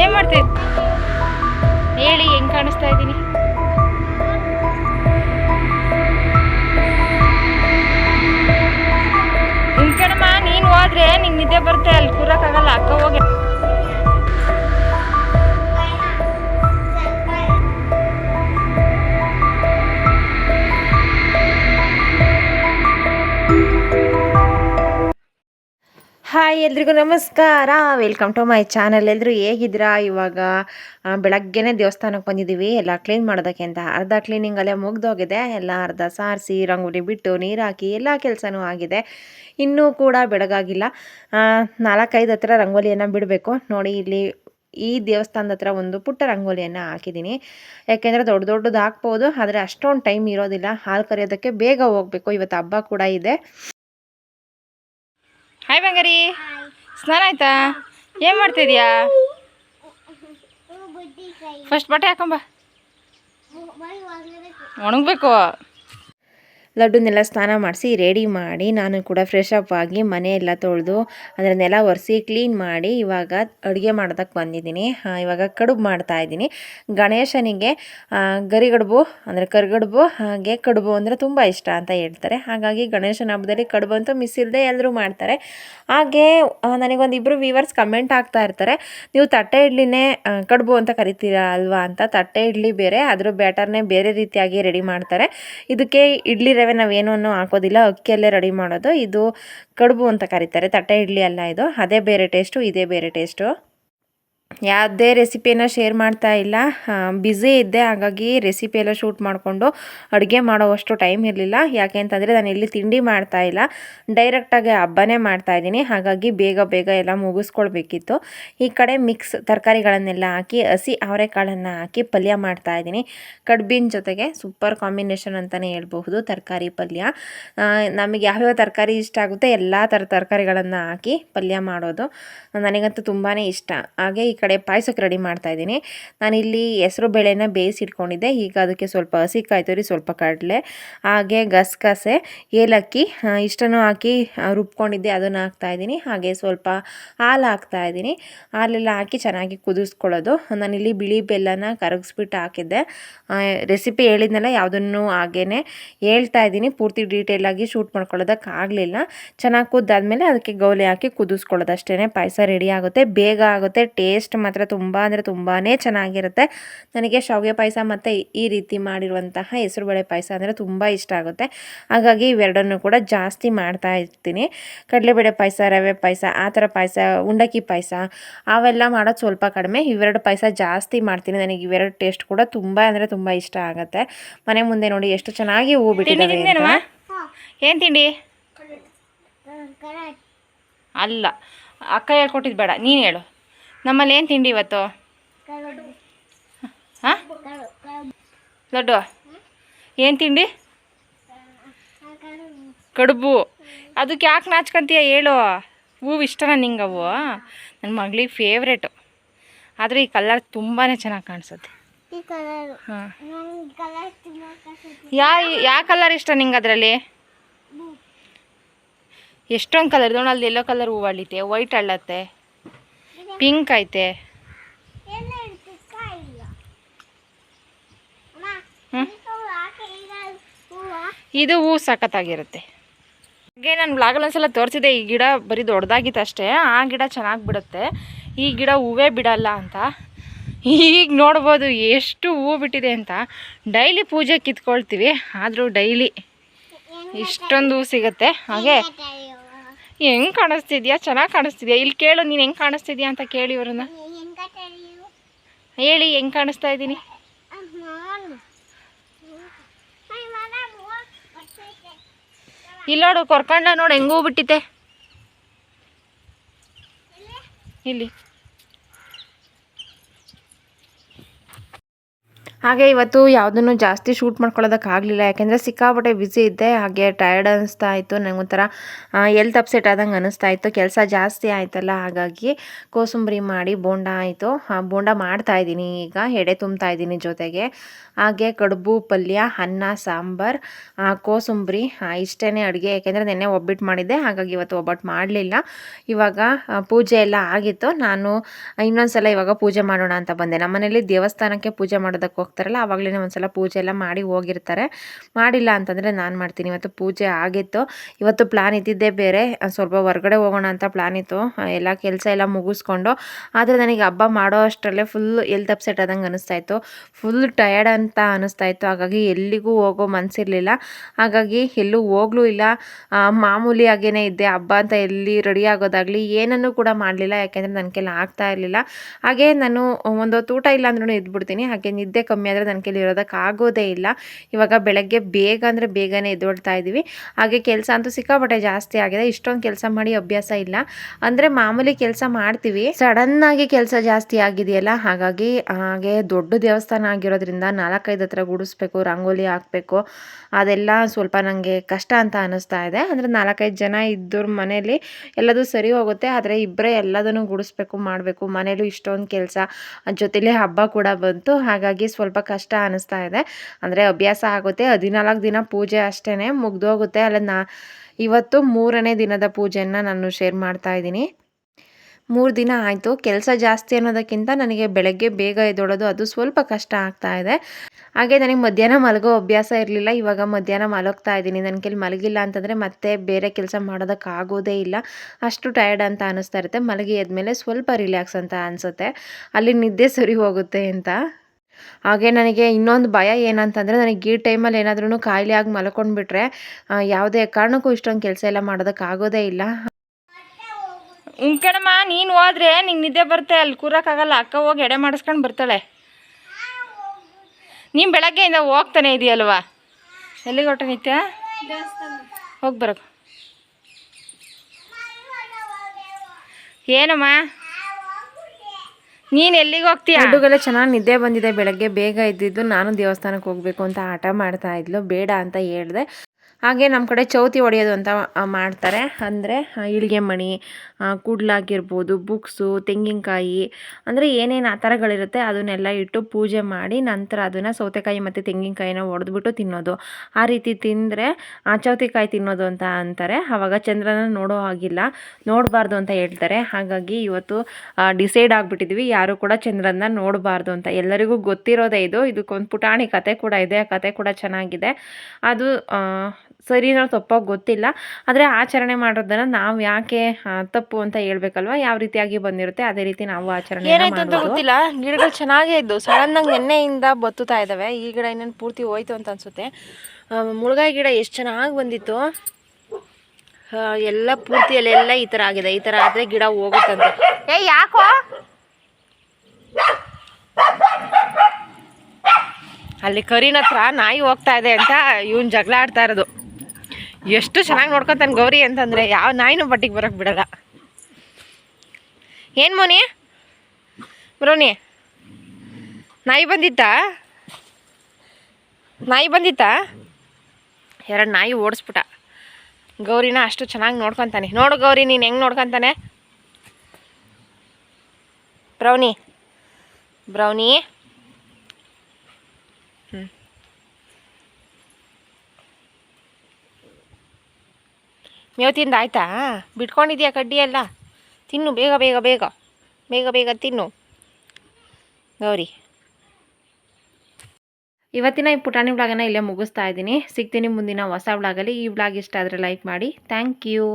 ಏನ್ ಮಾಡ್ತೀವಿ ಹೇಳಿ ಹೆಂಗ್ ಕಾಣಿಸ್ತಾ ಇದ್ದೀನಿ. ನಿನ್ ಕಣಮ್ಮ ನೀನ್ ಹೋದ್ರೆ ನಿಂಗೆ ನಿದ್ದೆ ಬರುತ್ತೆ ಅಲ್ಲಿ ಕೂರಕ್ಕಾಗಲ್ಲ ಅಕ್ಕ ಹೋಗಿ. ಎಲ್ರಿಗೂ ನಮಸ್ಕಾರ. ವೆಲ್ಕಮ್ ಟು ಮೈ ಚಾನಲ್ ಎಲ್ಲರೂ ಹೇಗಿದ್ದೀರಾ ಇವಾಗ? ಬೆಳಗ್ಗೆನೆ ದೇವಸ್ಥಾನಕ್ಕೆ ಬಂದಿದ್ದೀವಿ. ಎಲ್ಲ ಕ್ಲೀನ್ ಮಾಡೋದಕ್ಕೆ ಅಂತ ಅರ್ಧ ಕ್ಲೀನಿಂಗ್ ಅಲ್ಲೇ ಮುಗ್ದೋಗಿದೆ ಎಲ್ಲ ಅರ್ಧ ಸಾರಿಸಿ, ರಂಗೋಲಿ ಬಿಟ್ಟು ನೀರು ಹಾಕಿ ಎಲ್ಲ ಕೆಲಸನೂ ಆಗಿದೆ. ಇನ್ನೂ ಕೂಡ ಬೆಳಗಾಗಿಲ್ಲ. ನಾಲ್ಕೈದು ಹತ್ರ ರಂಗೋಲಿಯನ್ನು ಬಿಡಬೇಕು. ನೋಡಿ, ಇಲ್ಲಿ ಈ ದೇವಸ್ಥಾನದ ಹತ್ರ ಒಂದು ಪುಟ್ಟ ರಂಗೋಲಿಯನ್ನು ಹಾಕಿದ್ದೀನಿ. ಯಾಕೆಂದರೆ ದೊಡ್ಡ ದೊಡ್ಡದು ಹಾಕ್ಬೋದು, ಆದರೆ ಅಷ್ಟೊಂದು ಟೈಮ್ ಇರೋದಿಲ್ಲ. ಹಾಲು ಕರೆಯೋದಕ್ಕೆ ಬೇಗ ಹೋಗಬೇಕು. ಇವತ್ತು ಹಬ್ಬ ಕೂಡ ಇದೆ. ಹಾಯ್ ಬಂಗಾರಿ ಸ್ನಾನ ಆಯ್ತಾ? ಏನು ಮಾಡ್ತಿದ್ಯಾ? ಫಸ್ಟ್ ಬಟ್ಟೆ ಹಾಕೊಂಬ ಒಣಗಬೇಕು. ಲಡ್ಡುನೆಲ್ಲ ಸ್ನಾನ ಮಾಡಿಸಿ ರೆಡಿ ಮಾಡಿ ನಾನು ಕೂಡ ಫ್ರೆಶ್ ಅಪ್ ಆಗಿ ಮನೆಯೆಲ್ಲ ತೊಳೆದು ಅದರ ನೆಲ ಒರೆಸಿ ಕ್ಲೀನ್ ಮಾಡಿ ಇವಾಗ ಅಡುಗೆ ಮಾಡೋದಕ್ಕೆ ಬಂದಿದ್ದೀನಿ. ಇವಾಗ ಕಡುಬು ಮಾಡ್ತಾ ಇದ್ದೀನಿ. ಗಣೇಶನಿಗೆ ಗರಿಗಡುಬು ಅಂದರೆ ಕರಿಗಡುಬು ಹಾಗೆ ಕಡುಬು ಅಂದರೆ ತುಂಬ ಇಷ್ಟ ಅಂತ ಹೇಳ್ತಾರೆ. ಹಾಗಾಗಿ ಗಣೇಶನ ಹಬ್ಬದಲ್ಲಿ ಕಡುಬು ಅಂತೂ ಮಿಸ್ ಇಲ್ಲದೆ ಎಲ್ಲರೂ ಮಾಡ್ತಾರೆ. ಹಾಗೆ ನನಗೊಂದು ಇಬ್ಬರು ವ್ಯೂವರ್ಸ್ ಕಮೆಂಟ್ ಆಗ್ತಾ ಇರ್ತಾರೆ, ನೀವು ತಟ್ಟೆ ಇಡ್ಲಿನೇ ಕಡುಬು ಅಂತ ಕರಿತೀರಾ ಅಲ್ವಾ? ಅಂತ. ತಟ್ಟೆ ಇಡ್ಲಿ ಬೇರೆ ಅದರ ಬ್ಯಾಟರ್ನೇ ಬೇರೆ ರೀತಿಯಾಗಿ ರೆಡಿ ಮಾಡ್ತಾರೆ. ಇದಕ್ಕೆ ಇಡ್ಲಿ ರವೆ ನಾವೇನೂ ಹಾಕೋದಿಲ್ಲ. ಅಕ್ಕಿಯಲ್ಲೇ ರೆಡಿ ಮಾಡೋದು. ಇದು ಕಡುಬು ಅಂತ ಕರೀತಾರೆ. ತಟ್ಟೆ ಇಡ್ಲಿ ಅಲ್ಲ ಇದು. ಅದೇ ಬೇರೆ ಟೇಸ್ಟು ಇದೇ ಬೇರೆ ಟೇಸ್ಟು ಯಾವುದೇ ರೆಸಿಪಿನ ಶೇರ್ ಮಾಡ್ತಾ ಇಲ್ಲ. ಬ್ಯುಸಿ ಇದ್ದೆ, ಹಾಗಾಗಿ ರೆಸಿಪಿ ಎಲ್ಲ ಶೂಟ್ ಮಾಡಿಕೊಂಡು ಅಡುಗೆ ಮಾಡೋವಷ್ಟು ಟೈಮ್ ಇರಲಿಲ್ಲ. ಯಾಕೆ ಅಂತಂದರೆ ನಾನು ಇಲ್ಲಿ ತಿಂಡಿ ಮಾಡ್ತಾ ಇಲ್ಲ. ಡೈರೆಕ್ಟಾಗಿ ಹಬ್ಬನೇ ಮಾಡ್ತಾ ಇದ್ದೀನಿ. ಹಾಗಾಗಿ ಬೇಗ ಬೇಗ ಎಲ್ಲ ಮುಗಿಸ್ಕೊಳ್ಬೇಕಿತ್ತು. ಈ ಕಡೆ ಮಿಕ್ಸ್ ತರಕಾರಿಗಳನ್ನೆಲ್ಲ ಹಾಕಿ, ಹಸಿ ಅವರೆಕಾಳನ್ನು ಹಾಕಿ ಪಲ್ಯ ಮಾಡ್ತಾ ಇದ್ದೀನಿ. ಕಡ್ಬಿನ ಜೊತೆಗೆ ಸೂಪರ್ ಕಾಂಬಿನೇಷನ್ ಅಂತಲೇ ಹೇಳ್ಬಹುದು, ತರಕಾರಿ ಪಲ್ಯ. ನಮಗೆ ಯಾವ್ಯಾವ ತರಕಾರಿ ಇಷ್ಟ ಆಗುತ್ತೆ, ಎಲ್ಲ ಥರ ತರಕಾರಿಗಳನ್ನು ಹಾಕಿ ಪಲ್ಯ ಮಾಡೋದು ನನಗಂತೂ ತುಂಬಾ ಇಷ್ಟ. ಹಾಗೆ ಈ ಕಡೆ ಪಾಯಸಕ್ಕೆ ರೆಡಿ ಮಾಡ್ತಾ ಇದ್ದೀನಿ. ನಾನಿಲ್ಲಿ ಹೆಸರು ಬೇಳೆನ ಬೇಯಿಸಿಟ್ಕೊಂಡಿದ್ದೆ. ಈಗ ಅದಕ್ಕೆ ಸ್ವಲ್ಪ ಹಸಿ ಕಾಯ್ತು ತುರಿ, ಸ್ವಲ್ಪ ಕಡಲೆ, ಹಾಗೆ ಗಸಗಸೆ, ಏಲಕ್ಕಿ ಇಷ್ಟನ್ನು ಹಾಕಿ ರುಬ್ಕೊಂಡಿದ್ದೆ. ಅದನ್ನು ಹಾಕ್ತಾ ಇದ್ದೀನಿ. ಹಾಗೆ ಸ್ವಲ್ಪ ಹಾಲು ಹಾಕ್ತಾ ಇದ್ದೀನಿ. ಹಾಲೆಲ್ಲ ಹಾಕಿ ಚೆನ್ನಾಗಿ ಕುದಿಸ್ಕೊಳ್ಳೋದು. ನಾನಿಲ್ಲಿ ಬಿಳಿ ಬೆಲ್ಲನ ಕರಗಿಸ್ಬಿಟ್ಟು ಹಾಕಿದ್ದೆ. ರೆಸಿಪಿ ಹೇಳಿದ್ನಲ್ಲ, ಯಾವುದನ್ನು ಹಾಗೇ ಹೇಳ್ತಾ ಇದ್ದೀನಿ. ಪೂರ್ತಿ ಡೀಟೇಲಾಗಿ ಶೂಟ್ ಮಾಡ್ಕೊಳ್ಳೋದಕ್ಕೆ ಆಗಲಿಲ್ಲ. ಚೆನ್ನಾಗಿ ಕುದ್ದಾದ್ಮೇಲೆ ಅದಕ್ಕೆ ಗೌಲಿ ಹಾಕಿ ಕುದಿಸ್ಕೊಳ್ಳೋದು ಅಷ್ಟೇ ಪಾಯಸ ರೆಡಿ ಆಗುತ್ತೆ. ಬೇಗ ಆಗುತ್ತೆ. ಟೇಸ್ಟ್ ಮಾತ್ರ ತುಂಬ ಅಂದರೆ ತುಂಬಾ ಚೆನ್ನಾಗಿರುತ್ತೆ. ನನಗೆ ಶಾವಿಗೆ ಪಾಯಸ ಮತ್ತು ಈ ರೀತಿ ಮಾಡಿರುವಂತಹ ಹೆಸರುಬೇಳೆ ಪಾಯಸ ಅಂದರೆ ತುಂಬ ಇಷ್ಟ ಆಗುತ್ತೆ. ಹಾಗಾಗಿ ಇವೆರಡನ್ನು ಕೂಡ ಜಾಸ್ತಿ ಮಾಡ್ತಾ ಇರ್ತೀನಿ. ಕಡಲೆಬೇಳೆ ಪಾಯಸ ರವೆ ಪಾಯಸ ಆ ಥರ ಪಾಯಸ ಉಂಡಕ್ಕಿ ಪಾಯಸ ಅವೆಲ್ಲ ಮಾಡೋದು ಸ್ವಲ್ಪ ಕಡಿಮೆ. ಇವೆರಡು ಪಾಯಸ ಜಾಸ್ತಿ ಮಾಡ್ತೀನಿ. ನನಗೆ ಇವೆರಡು ಟೇಸ್ಟ್ ಕೂಡ ತುಂಬ ಅಂದರೆ ತುಂಬ ಇಷ್ಟ ಆಗುತ್ತೆ. ಮನೆ ಮುಂದೆ ನೋಡಿ ಎಷ್ಟು ಚೆನ್ನಾಗಿ ಹೂ ಬಿಟ್ಟಿದೆ ಏನು ಏನ್ ತಿಂಡಿ? ಅಲ್ಲ ಅಕ್ಕ ಹೇಳ್ಕೊಟ್ಟಿದ್ದು ಬೇಡ ನೀನು ಹೇಳು. ನಮ್ಮಲ್ಲಿ ಏನು ತಿಂಡಿ ಇವತ್ತು? ಹಾಂ? ಲಡ್ಡು. ಏನು ತಿಂಡಿ? ಕಡುಬು. ಅದಕ್ಕೆ ಯಾಕೆ ನಾಚ್ಕೊಂತೀಯ ಹೇಳು. ಹೂವು ಇಷ್ಟನಾ ನಿಂಗೆ ಅವು? ನನ್ನ ಮಗಳಿಗೆ ಫೇವ್ರೇಟು ಆದರೆ ಈ ಕಲರ್ ತುಂಬಾ ಚೆನ್ನಾಗಿ ಕಾಣಿಸುತ್ತೆ. ಹಾಂ. ಯಾ ಯಾವ ಕಲರ್ ಇಷ್ಟ ನಿಂಗೆ ಅದರಲ್ಲಿ? ಎಷ್ಟೊಂದು ಕಲರ್ ನೋಡಿ ಅಲ್ಲಿ ಎಲ್ಲೋ ಕಲರ್ ಹೂವು ಅಳಿತೆ ವೈಟ್ ಅಳ್ಳತ್ತೆ ಪಿಂಕ್ ಐತೆ. ಇದು ಹೂ ಸಖತ್ತಾಗಿರುತ್ತೆ. ಹಾಗೆ ನಾನು ಬ್ಲಾಗಲ್ಲಿ ಒಂದ್ಸಲ ತೋರಿಸಿದೆ, ಈ ಗಿಡ ಬರೀ ದೊಡ್ಡದಾಗಿತ್ತು ಅಷ್ಟೇ, ಆ ಗಿಡ ಚೆನ್ನಾಗಿ ಬಿಡುತ್ತೆ. ಈ ಗಿಡ ಹೂವೇ ಬಿಡಲ್ಲ ಅಂತ. ಈಗ ನೋಡ್ಬೋದು ಎಷ್ಟು ಹೂವು ಬಿಟ್ಟಿದೆ ಅಂತ. ಡೈಲಿ ಪೂಜೆ ಕಿತ್ಕೊಳ್ತೀವಿ, ಆದರೂ ಡೈಲಿ ಇಷ್ಟೊಂದು ಹೂ ಸಿಗುತ್ತೆ. ಹಾಗೆ ಹೆಂಗೆ ಕಾಣಿಸ್ತಿದ್ಯಾ? ಚೆನ್ನಾಗಿ ಕಾಣಿಸ್ತಿದ್ಯಾ? ಇಲ್ಲಿ ಕೇಳು, ನೀನು ಹೆಂಗೆ ಕಾಣಿಸ್ತಿದ್ಯಾ ಅಂತ ಕೇಳಿ ಇವ್ರನ್ನ. ಹೇಳಿ, ಹೆಂಗೆ ಕಾಣಿಸ್ತಾ ಇದ್ದೀನಿ? ಇಲ್ಲೋಡು ಕೊರ್ಕೊಂಡ ನೋಡಿ, ಹೆಂಗೂ ಬಿಟ್ಟಿತ್ತೆ ಇಲ್ಲಿ. ಹಾಗೆ ಇವತ್ತು ಯಾವುದನ್ನು ಜಾಸ್ತಿ ಶೂಟ್ ಮಾಡ್ಕೊಳ್ಳೋದಕ್ಕಾಗಲಿಲ್ಲ ಯಾಕೆಂದರೆ ಸಿಕ್ಕಾಪಟ್ಟೆ ಬ್ಯುಸಿ ಇದ್ದೆ. ಹಾಗೆ ಟಯರ್ಡ್ ಅನಿಸ್ತಾ ಇತ್ತು. ನನಗೊಂಥರ ಎಲ್ತ್ ಅಪ್ಸೆಟ್ ಆದಂಗೆ ಅನ್ನಿಸ್ತಾ ಇತ್ತು. ಕೆಲಸ ಜಾಸ್ತಿ ಆಯ್ತಲ್ಲ. ಹಾಗಾಗಿ ಕೋಸಂಬರಿ ಮಾಡಿ ಬೋಂಡ ಆಯಿತು. ಬೋಂಡ ಮಾಡ್ತಾ ಇದ್ದೀನಿ ಈಗ. ಎಡೆ ತುಂಬ್ತಾ ಇದ್ದೀನಿ ಜೊತೆಗೆ. ಹಾಗೆ ಕಡುಬು, ಪಲ್ಯ, ಅನ್ನ, ಸಾಂಬಾರು ಕೋಸಂಬರಿ ಇಷ್ಟೇ ಅಡುಗೆ. ಯಾಕೆಂದರೆ ನೆನ್ನೆ ಒಬ್ಬಿಟ್ಟು ಮಾಡಿದ್ದೆ. ಹಾಗಾಗಿ ಇವತ್ತು ಒಬ್ಬಟ್ಟು ಮಾಡಲಿಲ್ಲ. ಇವಾಗ ಪೂಜೆ ಎಲ್ಲ ಆಗಿತ್ತು. ನಾನು ಇನ್ನೊಂದು ಸಲ ಇವಾಗ ಪೂಜೆ ಮಾಡೋಣ ಅಂತ ಬಂದೆ. ನಮ್ಮನೇಲಿ ದೇವಸ್ಥಾನಕ್ಕೆ ಪೂಜೆ ಮಾಡೋದಕ್ಕೆ ಹೋಗ್ತಾರಲ್ಲ ಆವಾಗಲೇ ಒಂದ್ಸಲ ಪೂಜೆ ಎಲ್ಲ ಮಾಡಿ ಹೋಗಿರ್ತಾರೆ. ಮಾಡಿಲ್ಲ ಅಂತಂದರೆ ನಾನು ಮಾಡ್ತೀನಿ. ಇವತ್ತು ಪೂಜೆ ಆಗಿತ್ತು. ಇವತ್ತು ಪ್ಲ್ಯಾನ್ ಇದ್ದಿದ್ದೇ ಬೇರೆ. ಸ್ವಲ್ಪ ಹೊರಗಡೆ ಹೋಗೋಣ ಅಂತ ಪ್ಲ್ಯಾನ್ ಇತ್ತು. ಎಲ್ಲ ಕೆಲಸ ಎಲ್ಲ ಮುಗಿಸ್ಕೊಂಡು. ಆದರೆ ನನಗೆ ಹಬ್ಬ ಮಾಡೋ ಅಷ್ಟರಲ್ಲೇ ಫುಲ್ ಎಲ್ತ್ ಅಪ್ಸೆಟ್ ಆದಂಗೆ ಅನಿಸ್ತಾ ಇತ್ತು. ಫುಲ್ ಟಯರ್ಡ್ ಅಂತ ಅನಿಸ್ತಾ ಇತ್ತು. ಹಾಗಾಗಿ ಎಲ್ಲಿಗೂ ಹೋಗೋ ಮನಸ್ಸಿರಲಿಲ್ಲ ಹಾಗಾಗಿ ಎಲ್ಲೂ ಹೋಗ್ಲೂ ಇಲ್ಲ. ಮಾಮೂಲಿ ಇದ್ದೆ. ಹಬ್ಬ ಅಂತ ಎಲ್ಲಿ ರೆಡಿ ಆಗೋದಾಗಲಿ ಏನನ್ನು ಕೂಡ ಮಾಡಲಿಲ್ಲ. ಯಾಕೆಂದರೆ ನನ್ನ ಕೈಲಿ ಆಗ್ತಾ ಇರಲಿಲ್ಲ. ಹಾಗೆ ನಾನು ಒಂದು ಊಟ ಇಲ್ಲ ಅಂದ್ರೂ ಇದ್ಬಿಡ್ತೀನಿ. ಹಾಗೆ ನಿದ್ದೆ ಕಮ್ಮಿ ಆದರೆ ನನ್ನ ಕೈಲಿ ಇರೋದಕ್ಕೆ ಆಗೋದೇ ಇಲ್ಲ. ಇವಾಗ ಬೆಳಗ್ಗೆ ಬೇಗ ಅಂದರೆ ಬೇಗನೆ ಎದ್ದೊಳ್ತಾ ಇದ್ದೀವಿ. ಹಾಗೆ ಕೆಲಸ ಅಂತೂ ಸಿಕ್ಕಾಪಟ್ಟೆ ಜಾಸ್ತಿ ಆಗಿದೆ. ಇಷ್ಟೊಂದು ಕೆಲಸ ಮಾಡಿ ಅಭ್ಯಾಸ ಇಲ್ಲ. ಅಂದರೆ ಮಾಮೂಲಿ ಕೆಲಸ ಮಾಡ್ತೀವಿ. ಸಡನ್ನಾಗಿ ಕೆಲಸ ಜಾಸ್ತಿ ಆಗಿದೆಯಲ್ಲ? ಹಾಗಾಗಿ, ಹಾಗೆ ದೊಡ್ಡ ದೇವಸ್ಥಾನ ಆಗಿರೋದ್ರಿಂದ ನಾಲ್ಕೈದು ಹತ್ರ ಗುಡಿಸ್ಬೇಕು, ರಂಗೋಲಿ ಹಾಕಬೇಕು. ಅದೆಲ್ಲ ಸ್ವಲ್ಪ ನನಗೆ ಕಷ್ಟ ಅಂತ ಅನ್ನಿಸ್ತಾ ಇದೆ. ಅಂದರೆ ನಾಲ್ಕೈದು ಜನ ಇದ್ದವ್ರ ಮನೇಲಿ ಎಲ್ಲದೂ ಸರಿ ಹೋಗುತ್ತೆ. ಆದರೆ ಇಬ್ಬರೇ ಎಲ್ಲದನ್ನು ಗುಡಿಸ್ಬೇಕು, ಮಾಡಬೇಕು. ಮನೇಲೂ ಇಷ್ಟೊಂದು ಕೆಲಸ. ಜೊತೆಲಿ ಹಬ್ಬ ಕೂಡ ಬಂತು. ಹಾಗಾಗಿ ಸ್ವಲ್ಪ ಕಷ್ಟ ಅನ್ನಿಸ್ತಾ ಇದೆ. ಅಂದರೆ ಅಭ್ಯಾಸ ಆಗುತ್ತೆ, ಹದಿನಾಲ್ಕು ದಿನ ಪೂಜೆ ಅಷ್ಟೇ ಮುಗ್ದೋಗುತ್ತೆ ಅಲ್ಲ, ನಾ ಇವತ್ತು ಮೂರನೇ ದಿನದ ಪೂಜೆಯನ್ನು ನಾನು ಶೇರ್ ಮಾಡ್ತಾ ಇದ್ದೀನಿ. ಮೂರು ದಿನ ಆಯಿತು. ಕೆಲಸ ಜಾಸ್ತಿ ಅನ್ನೋದಕ್ಕಿಂತ ನನಗೆ ಬೆಳಗ್ಗೆ ಬೇಗ ಎದ್ದೊಳೋದು ಅದು ಸ್ವಲ್ಪ ಕಷ್ಟ ಆಗ್ತಾ ಇದೆ. ಹಾಗೆ ನನಗೆ ಮಧ್ಯಾಹ್ನ ಮಲಗೋ ಅಭ್ಯಾಸ ಇರಲಿಲ್ಲ. ಇವಾಗ ಮಧ್ಯಾಹ್ನ ಮಲಗ್ತಾ ಇದ್ದೀನಿ. ನನ್ನ ಕೈಲಿ ಮಲಗಿಲ್ಲ ಅಂತಂದರೆ ಮತ್ತೆ ಬೇರೆ ಕೆಲಸ ಮಾಡೋದಕ್ಕಾಗೋದೇ ಇಲ್ಲ. ಅಷ್ಟು ಟಯರ್ಡ್ ಅಂತ ಅನ್ನಿಸ್ತಾ ಇರುತ್ತೆ. ಮಲಗಿ ಎದ್ಮೇಲೆ ಸ್ವಲ್ಪ ರಿಲ್ಯಾಕ್ಸ್ ಅಂತ ಅನಿಸುತ್ತೆ. ಅಲ್ಲಿ ನಿದ್ದೆ ಸರಿ ಹೋಗುತ್ತೆ ಅಂತ. ಹಾಗೆ ನನಗೆ ಇನ್ನೊಂದು ಭಯ ಏನಂತಂದರೆ ನನಗೆ ಈ ಟೈಮಲ್ಲಿ ಏನಾದ್ರೂ ಕಾಯಿಲೆ ಆಗಿ ಮಲ್ಕೊಂಡ್ಬಿಟ್ರೆ ಯಾವುದೇ ಕಾರಣಕ್ಕೂ ಇಷ್ಟೊಂದು ಕೆಲಸ ಎಲ್ಲ ಮಾಡೋದಕ್ಕಾಗೋದೇ ಇಲ್ಲ. ಕಣಮ್ಮ, ನೀನು ಹೋದ್ರೆ ನಿಂಗೆ ನಿದ್ದೆ ಬರುತ್ತೆ ಅಲ್ಲಿ ಕೂರೋಕ್ಕಾಗಲ್ಲ ಅಕ್ಕ ಹೋಗಿ ಎಡೆ ಮಾಡಿಸ್ಕೊಂಡು ಬರ್ತಾಳೆ. ನೀನು ಬೆಳಗ್ಗೆಯಿಂದ ಹೋಗ್ತಾನೆ ಇದೆಯಲ್ವಾ? ಎಲ್ಲಿಗೆ ಹೊಟ್ಟೆ ನಿತ್ಯ? ಹೋಗಿ ಬರೋಕು. ಏನಮ್ಮ? ನೀನು ಎಲ್ಲಿಗೆ ಹೋಗ್ತೀಯ? ಹುಡುಗೆಲ್ಲ ಚೆನ್ನಾಗಿ ನಿದ್ದೆ ಬಂದಿದೆ. ಬೆಳಗ್ಗೆ ಬೇಗ ಇದ್ದಿದ್ದು ನಾನು ದೇವಸ್ಥಾನಕ್ಕೆ ಹೋಗ್ಬೇಕು ಅಂತ ಆಟ ಮಾಡ್ತಾ ಇದ್ಲು. ಬೇಡ ಅಂತ ಹೇಳಿದೆ. ಹಾಗೆ ನಮ್ಮ ಕಡೆ ಚೌತಿ ಹೊಡೆಯೋದು ಅಂತ ಮಾಡ್ತಾರೆ. ಅಂದರೆ ಇಳಿಗೆ ಮಣಿ ಕುಡ್ಲಾಗಿರ್ಬೋದು ಬುಕ್ಸು ತೆಂಗಿನಕಾಯಿ ಅಂದರೆ ಏನೇನು ಆ ಥರಗಳಿರುತ್ತೆ ಅದನ್ನೆಲ್ಲ ಇಟ್ಟು ಪೂಜೆ ಮಾಡಿ ನಂತರ ಅದನ್ನು ಸೌತೆಕಾಯಿ ಮತ್ತು ತೆಂಗಿನಕಾಯಿನ ಒಡೆದ್ಬಿಟ್ಟು ತಿನ್ನೋದು. ಆ ರೀತಿ ತಿಂದರೆ ಚೌತಿಕಾಯಿ ತಿನ್ನೋದು ಅಂತ ಅಂತಾರೆ. ಆವಾಗ ಚಂದ್ರನ ನೋಡೋ ಹಾಗಿಲ್ಲ. ನೋಡಬಾರ್ದು ಅಂತ ಹೇಳ್ತಾರೆ. ಹಾಗಾಗಿ ಇವತ್ತು ಡಿಸೈಡ್ ಆಗಿಬಿಟ್ಟಿದ್ವಿ. ಯಾರು ಕೂಡ ಚಂದ್ರನ ನೋಡಬಾರ್ದು ಅಂತ. ಎಲ್ಲರಿಗೂ ಗೊತ್ತಿರೋದೇ ಇದು. ಇದಕ್ಕೊಂದು ಪುಟಾಣಿ ಕತೆ ಕೂಡ ಇದೆ. ಆ ಕತೆ ಕೂಡ ಚೆನ್ನಾಗಿದೆ. ಅದು ಸರಿನೋ ತಪ್ಪೋ ಗೊತ್ತಿಲ್ಲ. ಆದರೆ ಆಚರಣೆ ಮಾಡೋದನ್ನು ನಾವು ಯಾಕೆ ಆ, ತಪ್ಪು ಅಂತ ಹೇಳ್ಬೇಕಲ್ವಾ? ಯಾವ ರೀತಿಯಾಗಿ ಬಂದಿರುತ್ತೆ? ಅದೇ ರೀತಿ ನಾವು ಆಚರಣೆ ಏನಾಯ್ತು ಅಂತ ಗೊತ್ತಿಲ್ಲ. ಗಿಡಗಳು ಚೆನ್ನಾಗೇ ಇದ್ದು ಸಡನ್ ಆಗಿ ನೆನ್ನೆಯಿಂದ ಬತ್ತುತ್ತಾ ಇದ್ದಾವೆ ಈ ಗಿಡ ಇನ್ನೇನು ಪೂರ್ತಿ ಹೋಯ್ತು ಅಂತ ಅನ್ಸುತ್ತೆ. ಮುಳುಗಾಯಿ ಗಿಡ ಎಷ್ಟು ಚೆನ್ನಾಗಿ ಬಂದಿತ್ತು. ಎಲ್ಲ ಪೂರ್ತಿ ಎಲ್ಲ ಈ ಥರ ಆಗಿದೆ. ಈ ಥರ ಆದರೆ ಗಿಡ ಹೋಗುತ್ತಂತೆ. ಏ ಯಾಕೋ? ಅಲ್ಲಿ ಕರಿನ ಹತ್ರ ನಾಯಿ ಹೋಗ್ತಾ ಇದೆ ಅಂತ ಇವನ್ ಜಗಳ ಆಡ್ತಾ ಇರೋದು. ಎಷ್ಟು ಚೆನ್ನಾಗಿ ನೋಡ್ಕೊತಾನೆ ಗೌರಿ ಅಂತಂದರೆ ಯಾವ ನಾಯಿನೂ ಬಟ್ಟಿಗೆ ಬರೋಕ್ಕೆ ಬಿಡಲ್ಲ. ಏನು ಮೋನಿ? ಬ್ರೋನಿ ನಾಯಿ ಬಂದಿತ್ತಾ? ನಾಯಿ ಬಂದಿತ್ತಾ? ಎರಡು ನಾಯಿ ಓಡಿಸ್ಬಿಟ್ಟ. ಗೌರಿನ ಅಷ್ಟು ಚೆನ್ನಾಗಿ ನೋಡ್ಕೊತಾನೆ. ನೋಡು ಗೌರಿ, ನೀನು ಹೆಂಗೆ ನೋಡ್ಕೊತಾನೆ? Brownie brownie. ಹ್ಞೂ ಮೇವು ತಿಂದ ಆಯ್ತಾ ಬಿಟ್ಕೊಂಡಿದ್ಯಾ ಕಡ್ಡಿ ಎಲ್ಲ ತಿನ್ನು, ಬೇಗ ಬೇಗ ಬೇಗ. ಬೇಗ ಬೇಗ ತಿನ್ನು. ಗೌರಿ. ಇವತ್ತಿನ ಈ ಪುಟಾಣಿ ವ್ಲಾಗನ್ನು ಇಲ್ಲೇ ಮುಗಿಸ್ತಾ ಇದ್ದೀನಿ. ಸಿಗ್ತೀನಿ ಮುಂದಿನ ಹೊಸ ವ್ಲಾಗಲ್ಲಿ. ಈ ಬ್ಲಾಗ್ ಇಷ್ಟ ಆದರೆ ಲೈಕ್ ಮಾಡಿ. Thank you.